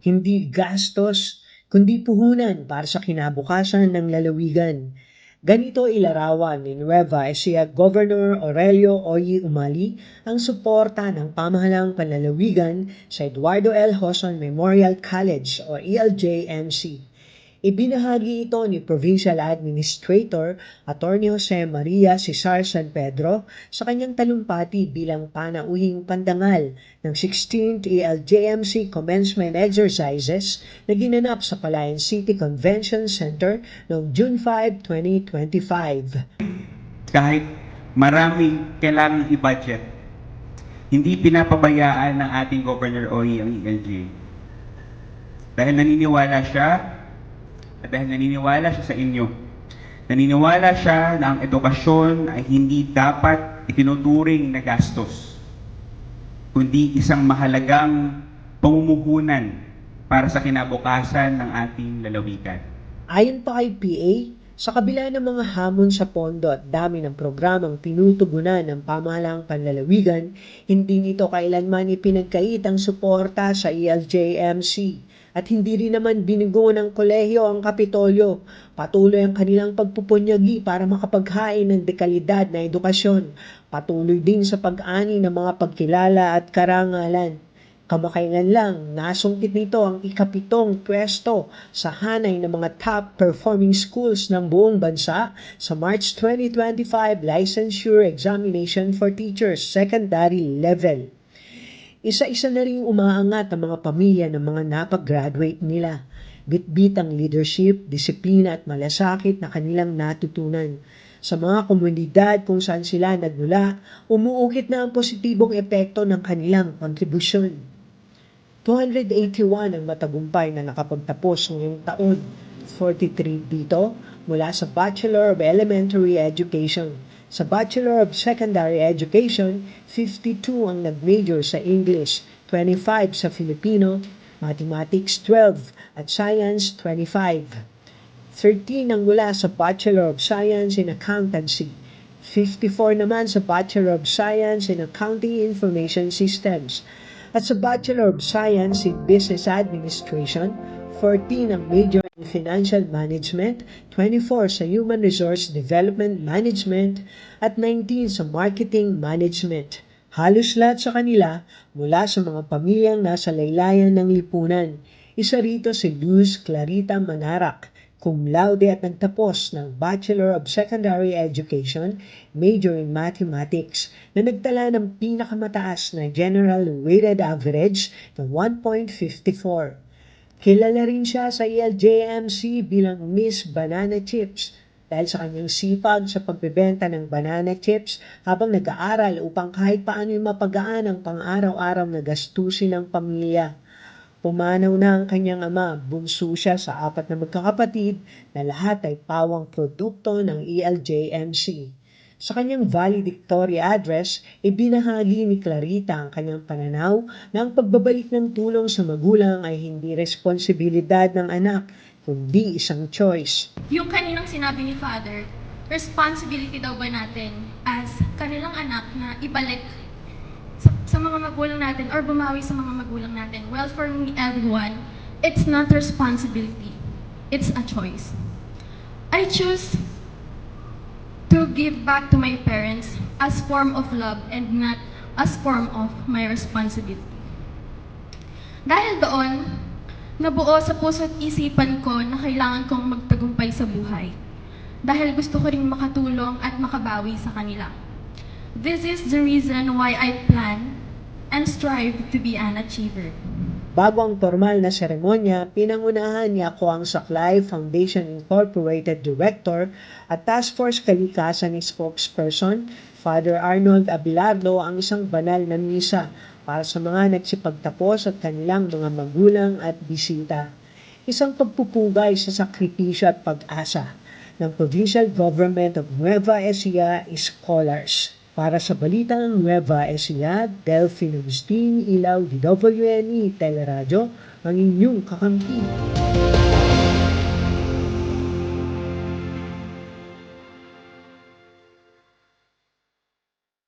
hindi gastos, kundi puhunan para sa kinabukasan ng lalawigan. Ganito ilarawan ni Nueva Ecija Governor Aurelio Oyi Umali ang suporta ng pamahalang panlalawigan sa Eduardo L. Hoson Memorial College o ELJMC. Ibinahagi ito ni Provincial Administrator Atty. Jose Maria Cesar San Pedro sa kanyang talumpati bilang panauhing pandangal ng 16th E ELJMC Commencement Exercises na ginanap sa Palayan City Convention Center noong June 5, 2025. kahit maraming kailangang i-budget, hindi pinapabayaan ng ating Governor Oy ang ELJ. Dahil naniniwala siya, at dahil naniniwala siya sa inyo, naniniwala siya na ang edukasyon ay hindi dapat itinuturing na gastos, kundi isang mahalagang pamumuhunan para sa kinabukasan ng ating lalawigan. Ayon pa kay PA, sa kabila ng mga hamon sa pondo at dami ng programang tinutugunan ng pamahalang panlalawigan, hindi nito kailanman ipinagkait ang suporta sa ELJMC at hindi rin naman binigo ng kolehiyo ang Kapitolyo. Patuloy ang kanilang pagpupunyagi para makapaghain ng dekalidad na edukasyon. Patuloy din sa pag-ani ng mga pagkilala at karangalan. Kamakailan lang, nasungkit nito ang ikapitong pwesto sa hanay ng mga top performing schools ng buong bansa sa March 2025 Licensure Examination for Teachers Secondary Level. Isa-isa na rin umaangat ang mga pamilya ng mga napag-graduate nila. Bitbit ang leadership, disiplina at malasakit na kanilang natutunan. Sa mga komunidad kung saan sila nagmula, umuukit na ang positibong epekto ng kanilang kontribusyon. 281 ang matagumpay na nakapagtapos ngayong taon. 43 dito mula sa Bachelor of Elementary Education. Sa Bachelor of Secondary Education, 52 ang nag-major sa English, 25 sa Filipino, Mathematics 12 at Science 25. 13 ang mula sa Bachelor of Science in Accountancy, 54 naman sa Bachelor of Science in Accounting Information Systems, at sa Bachelor of Science in Business Administration, 14 ang major in Financial Management, 24 sa Human Resource Development Management, at 19 sa Marketing Management. Halos lahat sa kanila mula sa mga pamilyang nasa laylayan ng lipunan. Isa rito si Luz Clarita Manarak, cum laude at nagtapos ng Bachelor of Secondary Education, major in Mathematics, na nagtala ng pinakamataas na General Weighted Average na 1.54. Kilala rin siya sa ELJMC bilang Miss Banana Chips dahil sa kanyang sipag sa pagbebenta ng banana chips habang nag-aaral upang kahit paano mapagaan ang pang-araw-araw na gastusin ng pamilya. Pumanaw na ang kanyang ama, bunso siya sa apat na magkakapatid na lahat ay pawang produkto ng ELJMC. Sa kanyang valedictory address, ibinahagi ni Clarita ang kanyang pananaw na ang pagbabalik ng tulong sa magulang ay hindi responsibilidad ng anak, kundi isang choice. Yung kaninang sinabi ni Father, responsibility daw ba natin as kanilang anak na ibalik sa, mga magulang natin or bumawi sa mga magulang natin? Well, for me, everyone, it's not responsibility. It's a choice. I choose to give back to my parents as form of love and not as form of my responsibility. Dahil doon, nabuo sa puso at isipan ko na kailangan kong magtagumpay sa buhay. Dahil gusto ko ring makatulong at makabawi sa kanila. This is the reason why I plan and strive to be an achiever. Bago ang formal na seremonya, pinangunahan ni ako ang Saklay Foundation Incorporated Director at Task Force Kalikasan ni Spokesperson, Father Arnold Abilardo ang isang banal na misa para sa mga nagsipagtapos at kanilang mga magulang at bisita. Isang pagpupugay sa sakripisyo at pag-asa ng Provincial Government of Nueva Ecija Scholars. Para sa Balitang Nueva Ecija, Delphine Agustin, Ilaw, DWNE, Teleradyo, ang inyong kakampi.